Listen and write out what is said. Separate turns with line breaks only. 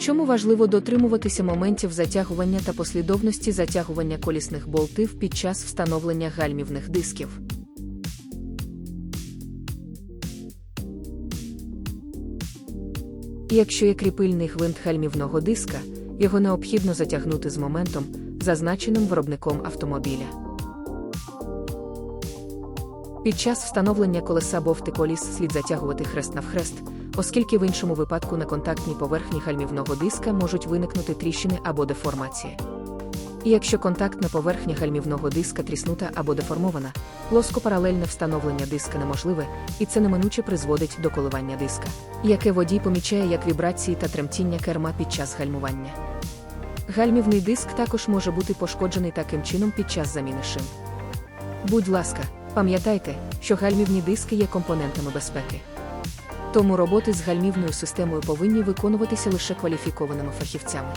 Чому важливо дотримуватися моментів затягування та послідовності затягування колісних болтів під час встановлення гальмівних дисків? Якщо є кріпильний гвинт гальмівного диска, його необхідно затягнути з моментом, зазначеним виробником автомобіля. Під час встановлення колеса бовти коліс слід затягувати хрест навхрест, оскільки в іншому випадку на контактній поверхні гальмівного диска можуть виникнути тріщини або деформації. І якщо контактна поверхня гальмівного диска тріснута або деформована, плоскопаралельне встановлення диска неможливе, і це неминуче призводить до коливання диска, яке водій помічає як вібрації та тремтіння керма під час гальмування. Гальмівний диск також може бути пошкоджений таким чином під час заміни шин. Будь ласка, пам'ятайте, що гальмівні диски є компонентами безпеки. Тому роботи з гальмівною системою повинні виконуватися лише кваліфікованими фахівцями.